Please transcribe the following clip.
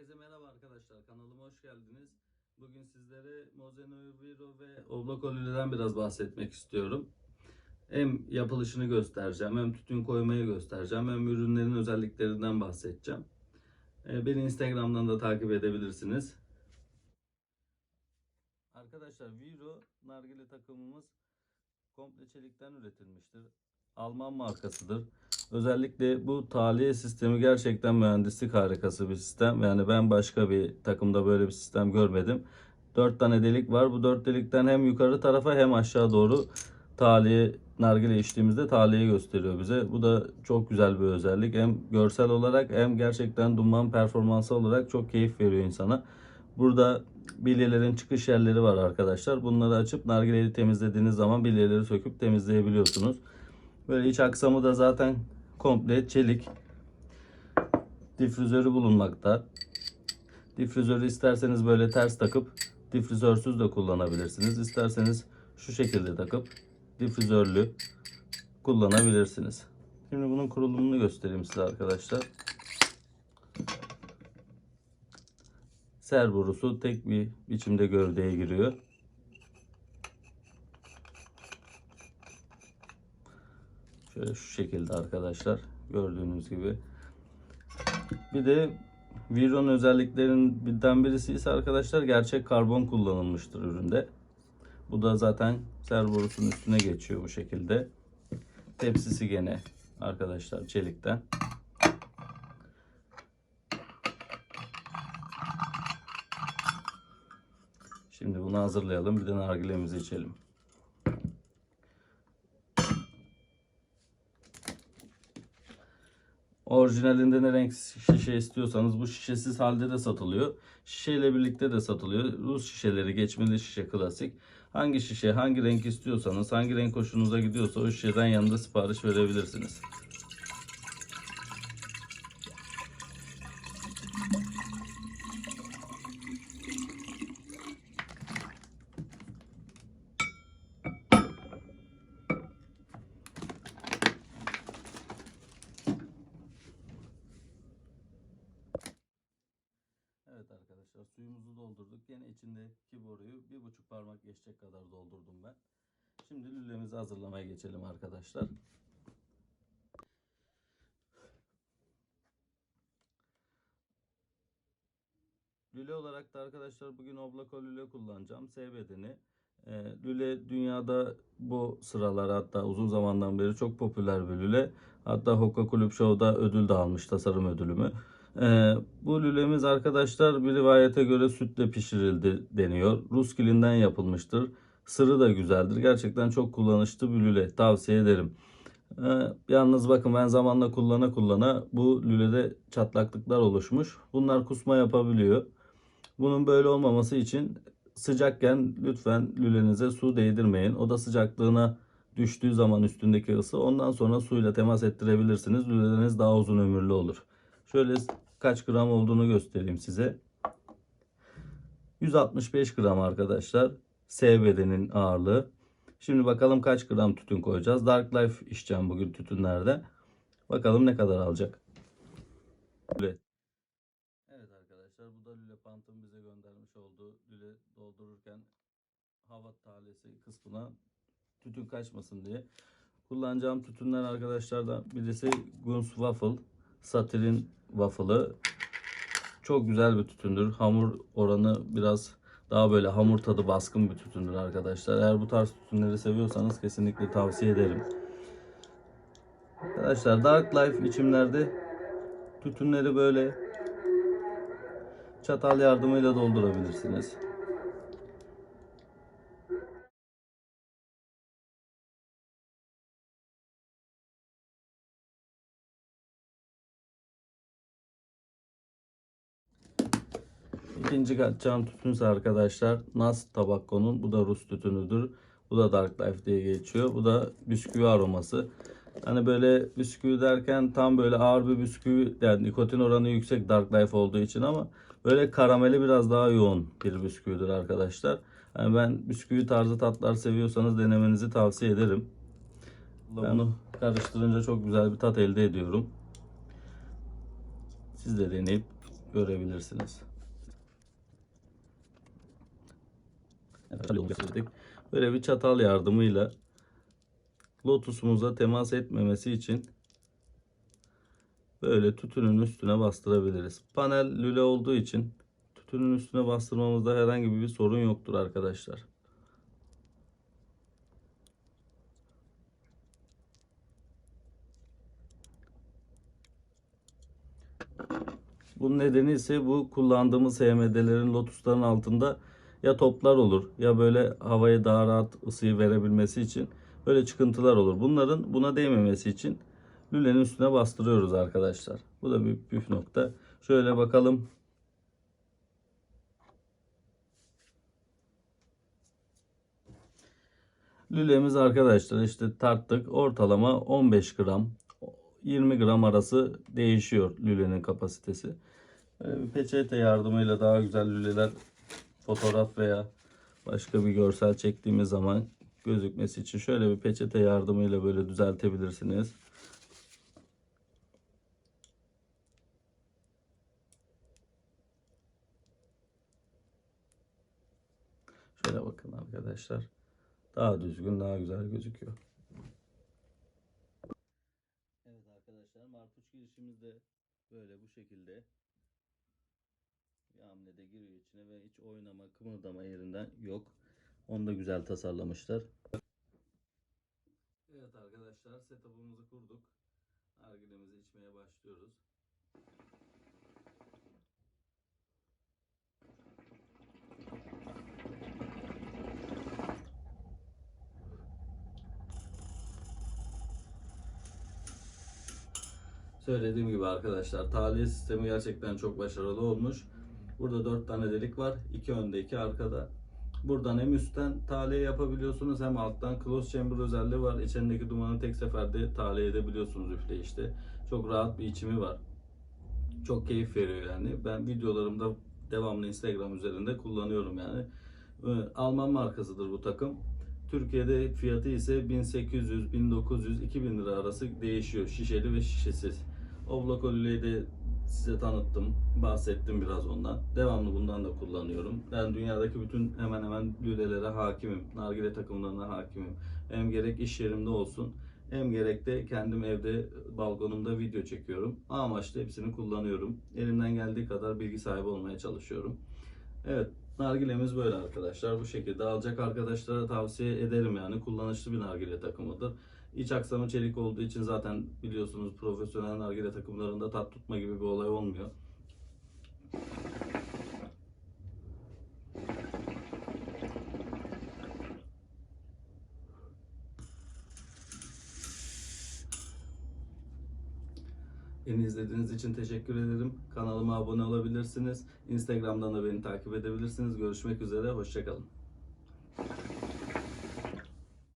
Herkese merhaba arkadaşlar. Kanalıma hoş geldiniz. Bugün sizlere Mozeno Viro ve Oblakolü'den biraz bahsetmek istiyorum. Hem yapılışını göstereceğim, hem tütün koymayı göstereceğim, hem ürünlerin özelliklerinden bahsedeceğim. Ee, Beni Instagram'dan da takip edebilirsiniz. Arkadaşlar Viro nargile takımımız komple çelikten üretilmiştir. Alman markasıdır. Özellikle bu tahliye sistemi gerçekten mühendislik harikası bir sistem. Yani ben başka bir takımda böyle bir sistem görmedim. 4 tane delik var. Bu 4 delikten hem yukarı tarafa hem aşağı doğru tahliye nargile içtiğimizde tahliye gösteriyor bize. Bu da çok güzel bir özellik. Hem görsel olarak hem gerçekten duman performansı olarak çok keyif veriyor insana. Burada bilyelerin çıkış yerleri var arkadaşlar. Bunları açıp nargileyi temizlediğiniz zaman bilyeleri söküp temizleyebiliyorsunuz. Böyle iç aksamı da zaten komple çelik. Difüzörü bulunmakta. Difüzörü isterseniz böyle ters takıp difüzörsüz de kullanabilirsiniz. İsterseniz şu şekilde takıp difüzörlü kullanabilirsiniz. Şimdi bunun kurulumunu göstereyim size arkadaşlar. Ser borusu tek bir biçimde gövdeye giriyor. Şöyle şu şekilde arkadaşlar gördüğünüz gibi. Bir de Viron özelliklerinden birisi ise arkadaşlar gerçek karbon kullanılmıştır üründe. Bu da zaten servorusun üstüne geçiyor bu şekilde. Tepsisi gene arkadaşlar çelikten. Şimdi bunu hazırlayalım. Bir de nargilemizi içelim. Orijinalinde ne renk şişe istiyorsanız bu şişesiz halde de satılıyor. Şişeyle birlikte de satılıyor. Rus şişeleri geçmeli şişe klasik. Hangi şişe hangi renk istiyorsanız hangi renk hoşunuza gidiyorsa o şişeden yanında sipariş verebilirsiniz. Evet arkadaşlar suyumuzu doldurduk. Yine içindeki boruyu bir buçuk parmak geçecek kadar doldurdum ben. Şimdi lülemizi hazırlamaya geçelim arkadaşlar. Lüle olarak da arkadaşlar bugün oblako lüle kullanacağım. S bedeni. Ee, lüle dünyada bu sıralar hatta uzun zamandan beri çok popüler bir lüle. Hatta Hoka Kulüp Show'da ödül de almış tasarım ödülümü. Ee, bu lülemiz arkadaşlar bir rivayete göre sütle pişirildi deniyor. Rus kilinden yapılmıştır. Sırı da güzeldir. Gerçekten çok kullanışlı bir lüle. Tavsiye ederim. Ee, yalnız bakın ben zamanla kullana kullana bu lülede çatlaklıklar oluşmuş. Bunlar kusma yapabiliyor. Bunun böyle olmaması için sıcakken lütfen lülenize su değdirmeyin. Oda sıcaklığına düştüğü zaman üstündeki ısı ondan sonra suyla temas ettirebilirsiniz. Lüleleriniz daha uzun ömürlü olur. Şöyle kaç gram olduğunu göstereyim size. 165 gram arkadaşlar. S bedenin ağırlığı. Şimdi bakalım kaç gram tütün koyacağız. Dark Life içeceğim bugün tütünlerde. Bakalım ne kadar alacak. Lüle. Evet arkadaşlar bu da Lüle Pant'ın bize göndermiş olduğu Lüle doldururken hava tahliyesi kısmına tütün kaçmasın diye. Kullanacağım tütünler arkadaşlardan birisi Guns Waffle. Satirin waffle'ı. Çok güzel bir tütündür. Hamur oranı biraz daha böyle hamur tadı baskın bir tütündür arkadaşlar. Eğer bu tarz tütünleri seviyorsanız kesinlikle tavsiye ederim. Arkadaşlar Dark Life içimlerde tütünleri böyle çatal yardımıyla doldurabilirsiniz. İkinci katacağım tütünse arkadaşlar Nas Tabakko'nun bu da Rus tütünüdür. Bu da Dark Life diye geçiyor. Bu da bisküvi aroması. Hani böyle bisküvi derken tam böyle ağır bir bisküvi yani nikotin oranı yüksek Dark Life olduğu için ama böyle karameli biraz daha yoğun bir bisküvidir arkadaşlar. Yani ben bisküvi tarzı tatlar seviyorsanız denemenizi tavsiye ederim. Ben bunu karıştırınca çok güzel bir tat elde ediyorum. Siz de deneyip görebilirsiniz. Evet, Böyle bir çatal yardımıyla lotusumuza temas etmemesi için böyle tütünün üstüne bastırabiliriz. Panel lüle olduğu için tütünün üstüne bastırmamızda herhangi bir sorun yoktur arkadaşlar. Bunun nedeni ise bu kullandığımız HMD'lerin lotusların altında ya toplar olur ya böyle havaya daha rahat ısıyı verebilmesi için böyle çıkıntılar olur. Bunların buna değmemesi için lülenin üstüne bastırıyoruz arkadaşlar. Bu da bir püf nokta. Şöyle bakalım. Lülemiz arkadaşlar işte tarttık. Ortalama 15 gram 20 gram arası değişiyor lülenin kapasitesi. Peçete yardımıyla daha güzel lüleler fotoğraf veya başka bir görsel çektiğimiz zaman gözükmesi için şöyle bir peçete yardımıyla böyle düzeltebilirsiniz. Şöyle bakın arkadaşlar. Daha düzgün, daha güzel gözüküyor. Evet arkadaşlar, marpuç girişimiz de böyle bu şekilde bir hamlede giriyor içine ve hiç oynama, kımıldama yerinden yok. Onu da güzel tasarlamışlar. Evet arkadaşlar, setup'ımızı kurduk. Nargilemizi içmeye başlıyoruz. Söylediğim gibi arkadaşlar tahliye sistemi gerçekten çok başarılı olmuş. Burada 4 tane delik var. 2 önde 2 arkada. Buradan hem üstten tahliye yapabiliyorsunuz hem alttan close chamber özelliği var. İçindeki dumanı tek seferde tahliye edebiliyorsunuz üfleyişte. Çok rahat bir içimi var. Çok keyif veriyor yani. Ben videolarımda devamlı Instagram üzerinde kullanıyorum yani. Ee, Alman markasıdır bu takım. Türkiye'de fiyatı ise 1800, 1900, 2000 lira arası değişiyor. Şişeli ve şişesiz. Oblak de size tanıttım. Bahsettim biraz ondan. Devamlı bundan da kullanıyorum. Ben dünyadaki bütün hemen hemen lülelere hakimim. Nargile takımlarına hakimim. Hem gerek iş yerimde olsun hem gerek de kendim evde balkonumda video çekiyorum. O amaçla hepsini kullanıyorum. Elimden geldiği kadar bilgi sahibi olmaya çalışıyorum. Evet, nargilemiz böyle arkadaşlar. Bu şekilde alacak arkadaşlara tavsiye ederim yani. Kullanışlı bir nargile takımıdır. İç aksamı çelik olduğu için zaten biliyorsunuz profesyonel nargile takımlarında tat tutma gibi bir olay olmuyor. Beni izlediğiniz için teşekkür ederim. Kanalıma abone olabilirsiniz. Instagram'dan da beni takip edebilirsiniz. Görüşmek üzere. Hoşçakalın.